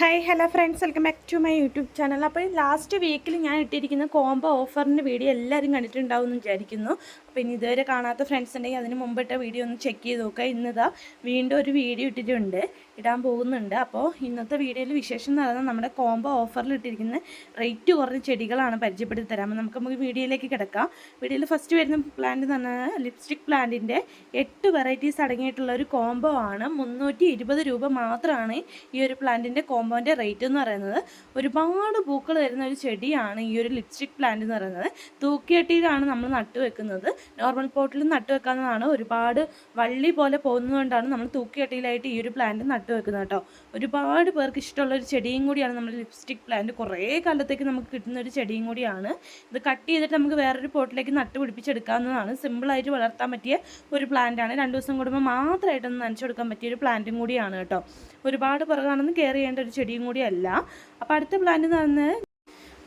Hi hello friends welcome back to my YouTube channel അപ്പോൾ last വീക്കിൽ ഞാൻ ഇട്ടിരിക്കുന്ന കോംബോ ഓഫറിന്റെ വീഡിയോ എല്ലാവരും കണ്ടിട്ടുണ്ടാവും എന്ന് വിചാരിക്കുന്നു. ഇനി ഇതുവരെ കാണാത്ത ഫ്രണ്ട്സ് ഉണ്ടെങ്കിൽ അതിന് മുമ്പിട്ട വീഡിയോ ഒന്ന് ചെക്ക് ചെയ്ത് നോക്കുക. ഇന്നിതാ വീണ്ടും ഒരു വീഡിയോ ഇട്ടിട്ടുണ്ട്. ഇടാൻ പോകുന്നുണ്ട്. അപ്പോൾ ഇന്നത്തെ വീഡിയോയിൽ വിശേഷം എന്ന് പറയുന്നത് നമ്മുടെ കോംബോ ഓഫറിൽ ഇട്ടിരിക്കുന്ന റേറ്റ് കുറഞ്ഞ ചെടികളാണ് പരിചയപ്പെടുത്തി തരാം. നമുക്ക് നമുക്ക് വീഡിയോയിലേക്ക് കിടക്കാം. വീഡിയോയിൽ ഫസ്റ്റ് വരുന്ന പ്ലാന്റ് എന്ന് പറഞ്ഞാൽ ലിപ്സ്റ്റിക് പ്ലാന്റിന്റെ എട്ട് വെറൈറ്റീസ് അടങ്ങിയിട്ടുള്ള ഒരു കോംബോ ആണ്. മുന്നൂറ്റി ഇരുപത് രൂപ മാത്രമാണ് ഈ ഒരു പ്ലാന്റിന്റെ കോംബോന്റെ റേറ്റ് എന്ന് പറയുന്നത്. ഒരുപാട് പൂക്കൾ വരുന്ന ഒരു ചെടിയാണ് ഈ ഒരു ലിപ്സ്റ്റിക് പ്ലാന്റ് എന്ന് പറയുന്നത്. തൂക്കിയട്ടിയിലാണ് നമ്മൾ നട്ടുവെക്കുന്നത് നോർമൽ പോട്ടിൽ നട്ട് വെക്കാവുന്നതാണ്. ഒരുപാട് വള്ളി പോലെ പോകുന്നതുകൊണ്ടാണ് നമ്മൾ തൂക്കിയട്ടിയിലായിട്ട് ഈ ഒരു പ്ലാന്റ് നട്ട് വെക്കുന്നത് കേട്ടോ. ഒരുപാട് പേർക്ക് ഇഷ്ടമുള്ള ഒരു ചെടിയും കൂടിയാണ് നമ്മുടെ ലിപ്സ്റ്റിക് പ്ലാന്റ് കുറേ കാലത്തേക്ക് നമുക്ക് കിട്ടുന്ന ഒരു ചെടിയും കൂടിയാണ്. ഇത് കട്ട് ചെയ്തിട്ട് നമുക്ക് വേറൊരു പോട്ടിലേക്ക് നട്ട് പിടിപ്പിച്ചെടുക്കാവുന്നതാണ്. സിമ്പിളായിട്ട് വളർത്താൻ പറ്റിയ ഒരു പ്ലാന്റാണ് രണ്ട് ദിവസം കൂടുമ്പോൾ മാത്രമായിട്ടൊന്ന് നനച്ചു കൊടുക്കാൻ പറ്റിയ ഒരു പ്ലാന്റും കൂടിയാണ് കേട്ടോ. ഒരുപാട് പിറകാണെന്ന് കെയർ ചെയ്യേണ്ട ഒരു ചെടിയും കൂടിയല്ല. അപ്പോൾ അടുത്ത പ്ലാന്റ് എന്ന് പറഞ്ഞാൽ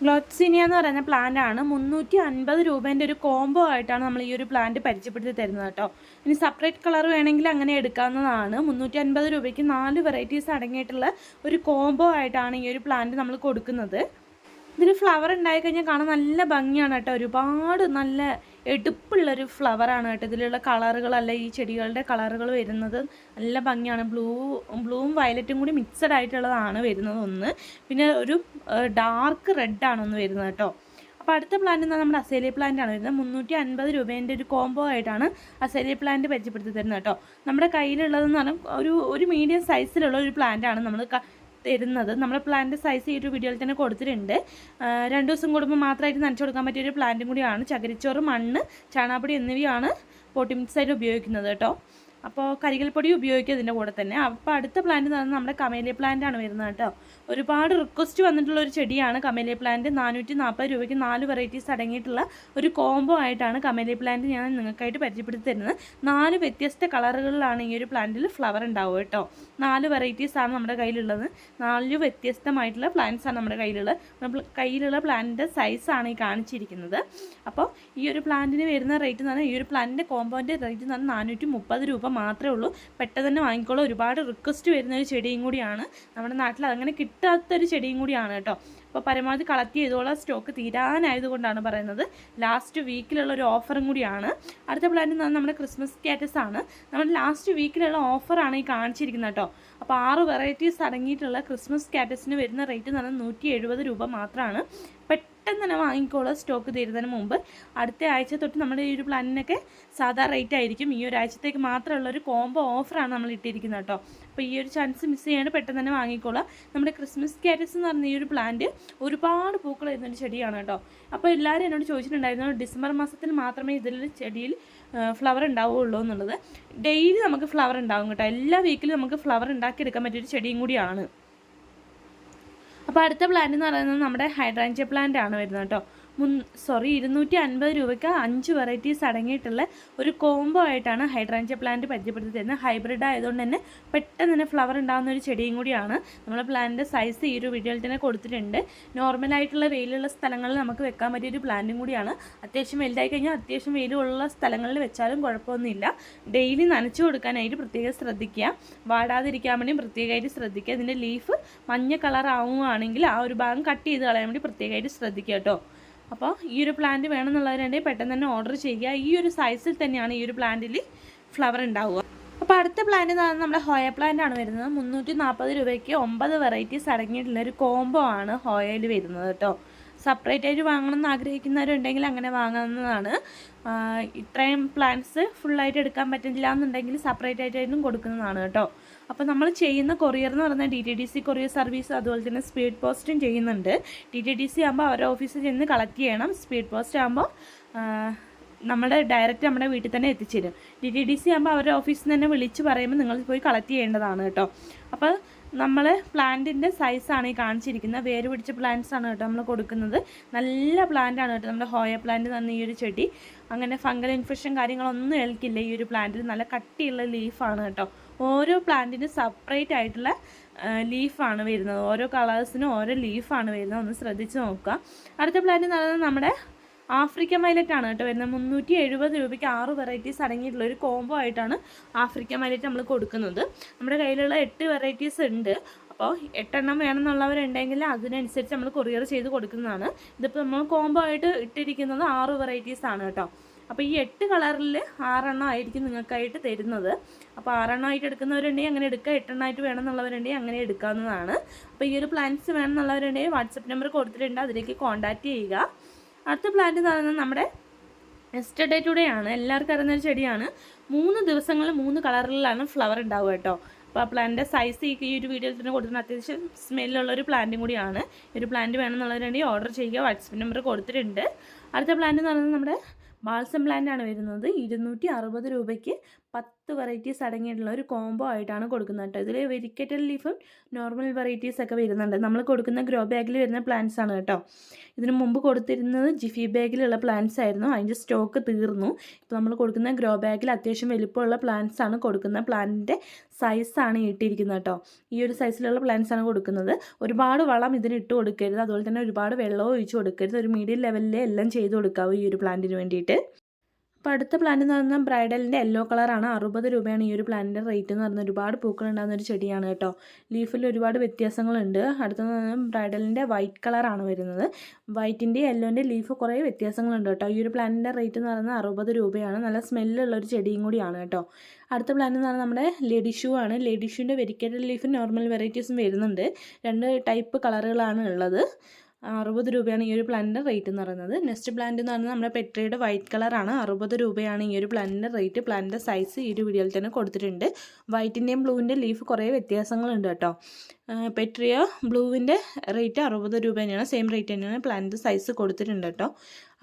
ഗ്ലോട്സിനിയ എന്ന് പറയുന്ന പ്ലാന്റ് ആണ്. മുന്നൂറ്റി അൻപത് രൂപേന്റെ ഒരു കോംബോ ആയിട്ടാണ് നമ്മൾ ഈ ഒരു പ്ലാന്റ് പരിചയപ്പെടുത്തി തരുന്നത് കേട്ടോ. ഇനി സെപ്പറേറ്റ് കളർ വേണമെങ്കിൽ അങ്ങനെ എടുക്കാവുന്നതാണ്. മുന്നൂറ്റി അൻപത് രൂപയ്ക്ക് നാല് വെറൈറ്റീസ് അടങ്ങിയിട്ടുള്ള ഒരു കോംബോ ആയിട്ടാണ് ഈ ഒരു പ്ലാന്റ് നമ്മൾ കൊടുക്കുന്നത്. ഇതിൽ ഫ്ലവർ ഉണ്ടായിക്കഴിഞ്ഞാൽ കാണാൻ നല്ല ഭംഗിയാണ് കേട്ടോ. ഒരുപാട് നല്ല എടുപ്പുള്ളൊരു ഫ്ലവറാണ് കേട്ടോ. ഇതിലുള്ള കളറുകളല്ല ഈ ചെടികളുടെ കളറുകൾ വരുന്നത്. നല്ല ഭംഗിയാണ്. ബ്ലൂ ബ്ലൂവും വയലറ്റും കൂടി മിക്സഡ് ആയിട്ടുള്ളതാണ് വരുന്നത് ഒന്ന്. പിന്നെ ഒരു ഡാർക്ക് റെഡാണ് ഒന്ന് വരുന്നത് കേട്ടോ. അപ്പോൾ അടുത്ത പ്ലാന്റ് എന്നാൽ നമ്മുടെ അസേലിയ പ്ലാന്റ് ആണ് വരുന്നത്. മുന്നൂറ്റി അൻപത് രൂപേന്റെ ഒരു കോംബോ ആയിട്ടാണ് അസേലിയ പ്ലാന്റ് പരിചയപ്പെടുത്തി തരുന്നത് കേട്ടോ. നമ്മുടെ കയ്യിലുള്ളതെന്ന് പറഞ്ഞാൽ ഒരു ഒരു മീഡിയം സൈസിലുള്ള ഒരു പ്ലാന്റ് ആണ്. നമ്മൾ തരുന്നത്. നമ്മൾ പ്ലാന്റ് സൈസ് ഈ ഒരു വീഡിയോയിൽ തന്നെ കൊടുത്തിട്ടുണ്ട്. രണ്ട് ദിവസം കൂടുമ്പോൾ മാത്രമായിട്ട് നനച്ചു കൊടുക്കാൻ പറ്റിയ ഒരു പ്ലാന്റും കൂടിയാണ്. ചകിരിച്ചോറ് മണ്ണ് ചാണാപ്പൊടി എന്നിവയാണ് പോട്ടി മിക്സ് ആയിട്ട് ഉപയോഗിക്കുന്നത് കേട്ടോ. അപ്പോൾ കരികൽപ്പൊടി ഉപയോഗിക്കുക ഇതിന്റെ കൂടെ തന്നെ. അപ്പോൾ അടുത്ത പ്ലാന്റ് എന്ന് പറഞ്ഞാൽ നമ്മുടെ കമേലിയ പ്ലാന്റ് ആണ് വരുന്നത് കേട്ടോ. ഒരുപാട് റിക്വസ്റ്റ് വന്നിട്ടുള്ള ഒരു ചെടിയാണ് കമേലിയ പ്ലാന്റ് നാനൂറ്റി നാൽപ്പത് രൂപയ്ക്ക് നാല് വെറൈറ്റീസ് അടങ്ങിയിട്ടുള്ള ഒരു കോംബോ ആയിട്ടാണ് കമേലിയ പ്ലാന്റ് ഞാൻ നിങ്ങൾക്കായിട്ട് പരിചയപ്പെടുത്തി തരുന്നത്. നാല് വ്യത്യസ്ത കളറുകളിലാണ് ഈ ഒരു പ്ലാന്റിൽ ഫ്ലവർ ഉണ്ടാവുക കേട്ടോ. നാല് വെറൈറ്റീസ് ആണ് നമ്മുടെ കയ്യിലുള്ളത്. നാല് വ്യത്യസ്തമായിട്ടുള്ള പ്ലാന്റ്സ് ആണ് നമ്മുടെ കയ്യിലുള്ളത്. നമ്മൾ കയ്യിലുള്ള പ്ലാന്റിന്റെ സൈസാണ് ഈ കാണിച്ചിരിക്കുന്നത്. അപ്പോൾ ഈ ഒരു പ്ലാന്റിന് വരുന്ന റേറ്റ് എന്ന് പറഞ്ഞാൽ ഈ ഒരു പ്ലാന്റിന്റെ കോമ്പോന്റെ റേറ്റ് എന്ന് പറഞ്ഞാൽ നാനൂറ്റി മുപ്പത് രൂപ മാത്രമേ ഉള്ളൂ. പെട്ടെന്ന് തന്നെ വാങ്ങിക്കോളൂ. ഒരുപാട് റിക്വസ്റ്റ് വരുന്ന ഒരു ചെടിയും കൂടിയാണ്. നമ്മുടെ നാട്ടിൽ അങ്ങനെ കിട്ടാത്തൊരു ചെടിയും കൂടിയാണ് കേട്ടോ. അപ്പോൾ പരമാവധി കളക്ട് ചെയ്തോളാം. സ്റ്റോക്ക് തീരാനായതുകൊണ്ടാണ് പറയുന്നത്. ലാസ്റ്റ് വീക്കിലുള്ള ഒരു ഓഫറും കൂടിയാണ്. അടുത്ത എന്ന് നമ്മുടെ ക്രിസ്മസ് സ്റ്റാറ്റസ് ആണ്. നമ്മുടെ ലാസ്റ്റ് വീക്കിലുള്ള ഓഫറാണ് ഈ കാണിച്ചിരിക്കുന്നത് കേട്ടോ. അപ്പോൾ ആറ് വെറൈറ്റീസ് അടങ്ങിയിട്ടുള്ള ക്രിസ്മസ് സ്റ്റാറ്റസിന് വരുന്ന റേറ്റ് എന്ന് പറഞ്ഞാൽ നൂറ്റി രൂപ മാത്രമാണ്. പെട്ടെന്ന് തന്നെ വാങ്ങിക്കോളാം സ്റ്റോക്ക് തീരുന്നതിന് മുമ്പ്. അടുത്ത ആഴ്ച തൊട്ട് നമ്മുടെ ഈ ഒരു പ്ലാനിനൊക്കെ സാധാ റേറ്റ് ആയിരിക്കും. ഈ ഒരാഴ്ചത്തേക്ക് മാത്രമുള്ള ഒരു കോംബോ ഓഫറാണ് നമ്മൾ ഇട്ടിരിക്കുന്നത് കേട്ടോ. അപ്പോൾ ഈ ഒരു ചാൻസ് മിസ് ചെയ്യാണ്ട് പെട്ടെന്ന് തന്നെ വാങ്ങിക്കോളാം. നമ്മുടെ ക്രിസ്മസ് ക്യാരറ്റ്സ് എന്ന് പറഞ്ഞ ഈ ഒരു പ്ലാന്റ് ഒരുപാട് പൂക്കൾ വരുന്നൊരു ചെടിയാണ് കേട്ടോ. അപ്പോൾ എല്ലാവരും എന്നോട് ചോദിച്ചിട്ടുണ്ടായിരുന്നു ഡിസംബർ മാസത്തിൽ മാത്രമേ ഇതിൽ ചെടിയിൽ ഫ്ലവർ ഉണ്ടാവുകയുള്ളൂ എന്നുള്ളത്. ഡെയിലി നമുക്ക് ഫ്ലവർ ഉണ്ടാവും കേട്ടോ. എല്ലാ വീക്കിലും നമുക്ക് ഫ്ലവർ ഉണ്ടാക്കിയെടുക്കാൻ പറ്റിയൊരു ചെടിയും കൂടിയാണ്. അപ്പോൾ അടുത്ത പ്ലാന്റ് എന്ന് പറയുന്നത് നമ്മുടെ ഹൈഡ്രാഞ്ചിയ പ്ലാന്റ് ആണ് വരുന്നത് കേട്ടോ. മുൻ സോറി ഇരുന്നൂറ്റി അൻപത് രൂപയ്ക്ക് അഞ്ച് വെറൈറ്റീസ് അടങ്ങിയിട്ടുള്ള ഒരു കോംബോ ആയിട്ടാണ് ഹൈഡ്രാഞ്ച പ്ലാന്റ് പരിചയപ്പെടുത്തി തരുന്നത് ഹൈബ്രിഡ് ആയതുകൊണ്ട് തന്നെ പെട്ടെന്ന് തന്നെ ഫ്ലവർ ഉണ്ടാകുന്ന ഒരു ചെടിയും കൂടിയാണ്. നമ്മൾ പ്ലാന്റിന്റെ സൈസ് ഈ ഒരു വീഡിയോയിൽ തന്നെ കൊടുത്തിട്ടുണ്ട്. നോർമലായിട്ടുള്ള വെയിലുള്ള സ്ഥലങ്ങളിൽ നമുക്ക് വെക്കാൻ പറ്റിയ ഒരു പ്ലാന്റും കൂടിയാണ്. അത്യാവശ്യം വലുതായി കഴിഞ്ഞാൽ അത്യാവശ്യം വെയിലുള്ള സ്ഥലങ്ങളിൽ വെച്ചാലും കുഴപ്പമൊന്നുമില്ല. ഡെയിലി നനച്ചു കൊടുക്കാനായിട്ട് പ്രത്യേകം ശ്രദ്ധിക്കുക. വാടാതിരിക്കാൻ വേണ്ടി പ്രത്യേകമായിട്ട് ശ്രദ്ധിക്കുക. ഇതിന്റെ ലീഫ് മഞ്ഞ കളർ ആവുകയാണെങ്കിൽ ആ ഒരു ഭാഗം കട്ട് ചെയ്ത് കളയാൻ വേണ്ടി പ്രത്യേകമായിട്ട് ശ്രദ്ധിക്കുക കേട്ടോ. അപ്പോൾ ഈ ഒരു പ്ലാന്റ് വേണമെന്നുള്ളവരുണ്ടെങ്കിൽ പെട്ടെന്ന് തന്നെ ഓർഡർ ചെയ്യുക. ഈ ഒരു സൈസിൽ തന്നെയാണ് ഈ ഒരു പ്ലാന്റിൽ ഫ്ലവർ ഉണ്ടാവുക. അപ്പോൾ അടുത്ത പ്ലാന്റ് എന്ന് പറഞ്ഞാൽ നമ്മുടെ ഹോയ പ്ലാന്റ് ആണ് വരുന്നത്. മുന്നൂറ്റി നാൽപ്പത് രൂപയ്ക്ക് ഒമ്പത് വെറൈറ്റീസ് അടങ്ങിയിട്ടുള്ള ഒരു കോംബോ ആണ് ഹോയയിൽ വരുന്നത് കേട്ടോ. സെപ്പറേറ്റ് ആയിട്ട് വാങ്ങണം എന്ന് ആഗ്രഹിക്കുന്നവരുണ്ടെങ്കിൽ അങ്ങനെ വാങ്ങാവുന്നതാണ് ഇത്രയും പ്ലാന്റ്സ് ഫുള്ളായിട്ട് എടുക്കാൻ പറ്റില്ല എന്നുണ്ടെങ്കിൽ സെപ്പറേറ്റ് ആയിട്ടായിട്ടും കൊടുക്കുന്നതാണ് കേട്ടോ. അപ്പോൾ നമ്മൾ ചെയ്യുന്ന കൊറിയർ എന്ന് പറഞ്ഞാൽ D T D C courier service അതുപോലെ തന്നെ സ്പീഡ് പോസ്റ്റും ചെയ്യുന്നുണ്ട്. ഡി ടി ഡി സി ആകുമ്പോൾ അവരുടെ ഓഫീസിൽ ചെന്ന് കളക്ട് ചെയ്യണം. സ്പീഡ് പോസ്റ്റ് ആകുമ്പോൾ നമ്മുടെ ഡയറക്റ്റ് നമ്മുടെ വീട്ടിൽ തന്നെ എത്തിച്ചേരും. ഡി ടി ഡി സി ആകുമ്പോൾ അവരുടെ ഓഫീസിൽ നിന്ന് തന്നെ വിളിച്ച് പറയുമ്പോൾ നിങ്ങൾ പോയി കളക്ട് ചെയ്യേണ്ടതാണ് കേട്ടോ. അപ്പോൾ നമ്മൾ പ്ലാന്റിന്റെ സൈസാണ് ഈ കാണിച്ചിരിക്കുന്നത്. വേര് പിടിച്ച പ്ലാന്റ്സ് ആണ് കേട്ടോ നമ്മൾ കൊടുക്കുന്നത്. നല്ല പ്ലാന്റ് ആണ് കേട്ടോ നമ്മുടെ ഹോയ പ്ലാന്റ് തന്ന ഈ ഒരു ചെടി. അങ്ങനെ ഫംഗൽ ഇൻഫെക്ഷൻ കാര്യങ്ങളൊന്നും ഏൽക്കില്ല ഈ ഒരു പ്ലാന്റിൽ നല്ല കട്ടിയുള്ള ലീഫാണ് കേട്ടോ. ഓരോ പ്ലാന്റിന് സെപ്പറേറ്റ് ആയിട്ടുള്ള ലീഫാണ് വരുന്നത്. ഓരോ കളേഴ്സിനും ഓരോ ലീഫാണ് വരുന്നത്. ഒന്ന് ശ്രദ്ധിച്ച് നോക്കുക. അടുത്ത പ്ലാന്റ് എന്ന് നമ്മുടെ ആഫ്രിക്കൻ വയലറ്റ് ആണ് കേട്ടോ വരുന്നത്. മുന്നൂറ്റി എഴുപത് രൂപയ്ക്ക് ആറ് വെറൈറ്റീസ് അടങ്ങിയിട്ടുള്ള ഒരു കോംബോ ആയിട്ടാണ് ആഫ്രിക്കൻ വയലറ്റ് നമ്മൾ കൊടുക്കുന്നത്. നമ്മുടെ കയ്യിലുള്ള എട്ട് വെറൈറ്റീസ് ഉണ്ട്. അപ്പോൾ എട്ടെണ്ണം വേണമെന്നുള്ളവരുണ്ടെങ്കിൽ അതിനനുസരിച്ച് നമ്മൾ കൊറിയർ ചെയ്ത് കൊടുക്കുന്നതാണ്. ഇതിപ്പോൾ നമ്മൾ കോംബോ ആയിട്ട് ഇട്ടിരിക്കുന്നത് ആറ് വെറൈറ്റീസ് ആണ് കേട്ടോ. അപ്പോൾ ഈ എട്ട് കളറിൽ ആറെണ്ണം ആയിരിക്കും നിങ്ങൾക്കായിട്ട് തരുന്നത്. അപ്പോൾ ആറെണ്ണം ആയിട്ട് എടുക്കുന്നവരുണ്ടെങ്കിൽ അങ്ങനെ എടുക്കുക. എട്ടെണ്ണമായിട്ട് വേണമെന്നുള്ളവരുണ്ടെങ്കിൽ അങ്ങനെ എടുക്കാവുന്നതാണ്. അപ്പോൾ ഈ ഒരു പ്ലാന്റ്സ് വേണമെന്നുള്ളവരുണ്ടെങ്കിൽ വാട്സപ്പ് നമ്പർ കൊടുത്തിട്ടുണ്ട്. അതിലേക്ക് കോൺടാക്റ്റ് ചെയ്യുക. അടുത്ത പ്ലാന്റ് എന്ന് പറയുന്നത് നമ്മുടെ എസ്റ്റർഡേ ടുഡേ ആണ്. എല്ലാവർക്കും അറിയുന്ന ഒരു ചെടിയാണ്. മൂന്ന് ദിവസങ്ങളിൽ മൂന്ന് കളറിലാണ് ഫ്ലവർ ഉണ്ടാവുക കേട്ടോ. അപ്പോൾ ആ പ്ലാന്റിന്റെ സൈസ് ഈ ഒരു വീഡിയോയിൽ തന്നെ കൊടുത്തിട്ടുണ്ട്. അത്യാവശ്യം സ്മെല്ലുള്ള ഒരു പ്ലാന്റും കൂടിയാണ്. ഒരു പ്ലാന്റ് വേണമെന്നുള്ളവരുണ്ടെങ്കിൽ ഓർഡർ ചെയ്യുക. വാട്സപ്പ് നമ്പർ കൊടുത്തിട്ടുണ്ട്. അടുത്ത പ്ലാന്റ് എന്ന് പറയുന്നത് നമ്മുടെ ബാൾസം പ്ലാന്റ് ആണ് വരുന്നത്. ഇരുന്നൂറ്റി അറുപത് രൂപയ്ക്ക് പത്ത് വെറൈറ്റീസ് അടങ്ങിയിട്ടുള്ള ഒരു കോംബോ ആയിട്ടാണ് കൊടുക്കുന്നത് കേട്ടോ. ഇതിൽ വെരിക്കറ്റൽ ലീഫും നോർമൽ വെറൈറ്റീസ് ഒക്കെ വരുന്നുണ്ട്. നമ്മൾ കൊടുക്കുന്ന ഗ്രോ ബാഗിൽ വരുന്ന പ്ലാന്റ്സ് ആണ് കേട്ടോ. ഇതിന് മുമ്പ് കൊടുത്തിരുന്നത് ജിഫി ബാഗിലുള്ള പ്ലാന്റ്സ് ആയിരുന്നു. അതിന്റെ സ്റ്റോക്ക് തീർന്നു. ഇപ്പോൾ നമ്മൾ കൊടുക്കുന്ന ഗ്രോ ബാഗിൽ അത്യാവശ്യം വലിപ്പമുള്ള പ്ലാന്റ്സ് ആണ് കൊടുക്കുന്നത് പ്ലാന്റിന്റെ സൈസാണ് ഇട്ടിരിക്കുന്നത് കേട്ടോ. ഈ ഒരു സൈസിലുള്ള പ്ലാന്റ്സ് ആണ് കൊടുക്കുന്നത്. ഒരുപാട് വളം ഇതിന് ഇട്ട് കൊടുക്കരുത്. അതുപോലെ തന്നെ ഒരുപാട് വെള്ളവും ഒഴിച്ച് കൊടുക്കരുത്. ഒരു മീഡിയം ലെവലിൽ എല്ലാം ചെയ്ത് കൊടുക്കാവൂ ഈ ഒരു പ്ലാന്റിന് വേണ്ടിയിട്ട്. അപ്പോൾ അടുത്ത പ്ലാന്റ് എന്ന് പറഞ്ഞാൽ ബ്രൈഡലിന്റെ യെല്ലോ കളറാണ് അറുപത് രൂപയാണ് ഈ ഒരു പ്ലാന്റിന്റെ റേറ്റ് എന്ന് പറഞ്ഞാൽ ഒരുപാട് പൂക്കൾ ഉണ്ടാകുന്ന ഒരു ചെടിയാണ് കേട്ടോ. ലീഫിൽ ഒരുപാട് വ്യത്യാസങ്ങളുണ്ട്. അടുത്തെന്ന് പറഞ്ഞാൽ ബ്രൈഡലിന്റെ വൈറ്റ് കളറാണ് വരുന്നത്. വൈറ്റിന്റെ യെല്ലോന്റെ ലീഫ് കുറേ വ്യത്യാസങ്ങളുണ്ട് കേട്ടോ. ഈ ഒരു പ്ലാന്റിന്റെ റേറ്റ് എന്ന് പറയുന്നത് അറുപത് രൂപയാണ്. നല്ല സ്മെല്ലുള്ള ഒരു ചെടിയും കൂടിയാണ് കേട്ടോ. അടുത്ത പ്ലാന്റ് എന്ന് പറഞ്ഞാൽ നമ്മുടെ ലേഡി ഷൂ ആണ്. ലേഡി ഷൂവിന്റെ വെരിക്കറ്റഡ് ലീഫ് നോർമൽ വെറൈറ്റീസും വരുന്നുണ്ട്. രണ്ട് ടൈപ്പ് കളറുകളാണ് ഉള്ളത്. അറുപത് രൂപയാണ് ഈ ഒരു പ്ലാന്റിന്റെ റേറ്റ് എന്ന് പറയുന്നത്. നെക്സ്റ്റ് പ്ലാന്റ് എന്ന് പറയുന്നത് നമ്മുടെ പെട്രയുടെ വൈറ്റ് കളറാണ്. അറുപത് രൂപയാണ് ഈ ഒരു പ്ലാന്റിന്റെ റേറ്റ്. പ്ലാന്റിന്റെ സൈസ് ഈ ഒരു വീഡിയോയിൽ തന്നെ കൊടുത്തിട്ടുണ്ട്. വൈറ്റിന്റെയും ബ്ലൂവിന്റെ ലീഫ് കുറേ വ്യത്യാസങ്ങളുണ്ട് കേട്ടോ. പെട്രിയ ബ്ലൂവിന്റെ റേറ്റ് അറുപത് രൂപ തന്നെയാണ്. സെയിം റേറ്റ് തന്നെയാണ് പ്ലാന്റ് സൈസ് കൊടുത്തിട്ടുണ്ട് കേട്ടോ.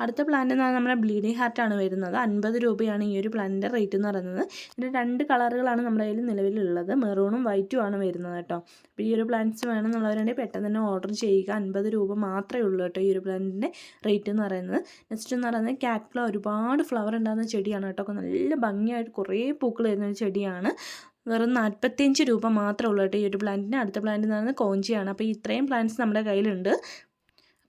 അടുത്ത പ്ലാന്റ് എന്ന് നമ്മുടെ ബ്ലീഡിംഗ് ആണ് വരുന്നത്. അൻപത് രൂപയാണ് ഈ ഒരു പ്ലാന്റിന്റെ റേറ്റ് എന്ന് പറയുന്നത്. ഇതിന്റെ രണ്ട് കളറുകളാണ് നമ്മുടെ കയ്യിൽ നിലവിലുള്ളത്. മെറൂണും വൈറ്റും ആണ് വരുന്നത് കേട്ടോ. അപ്പോൾ ഈ ഒരു പ്ലാന്റ്സ് വേണമെന്നുള്ളവരുണ്ടെങ്കിൽ പെട്ടെന്ന് തന്നെ ഓർഡർ ചെയ്യുക. അൻപത് രൂപ മാത്രമേ ഉള്ളൂ കേട്ടോ ഈ ഒരു പ്ലാന്റിന്റെ റേറ്റ് എന്ന് പറയുന്നത്. നെക്സ്റ്റ് എന്ന് പറയുന്നത് കാറ്റ് ഫ്ലവർ ഒരുപാട് ഫ്ലവർ ഉണ്ടാകുന്ന ചെടിയാണ് കേട്ടോ. നല്ല ഭംഗിയായിട്ട് കുറേ പൂക്കൾ വരുന്ന ഒരു ചെടിയാണ്. വെറും നാൽപ്പത്തിയഞ്ച് രൂപ മാത്രമേ ഉള്ളൂ കേട്ടോ ഈ ഒരു പ്ലാന്റിന് അടുത്ത പ്ലാന്റ് എന്ന് പറയുന്നത് കോഞ്ചിയാണ്. അപ്പോൾ ഇത്രയും പ്ലാന്റ്സ് നമ്മുടെ കയ്യിലുണ്ട്.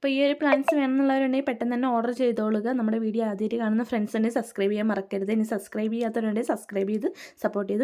അപ്പോൾ ഈ ഒരു പ്ലാൻസ് വേണമെന്നുള്ളവരുണ്ടെങ്കിൽ പെട്ടെന്ന് തന്നെ ഓർഡർ ചെയ്തോളുക. നമ്മുടെ വീഡിയോ ആദ്യമായിട്ട് കാണുന്ന ഫ്രണ്ട്സ് ഉണ്ടെങ്കിൽ സബ്സ്ക്രൈബ് ചെയ്യാൻ മറക്കരുത്. ഇനി സബ്സ്ക്രൈബ് ചെയ്യാത്തവരുണ്ടെങ്കിൽ സബ്സ്ക്രൈബ് ചെയ്ത് സപ്പോർട്ട് ചെയ്ത്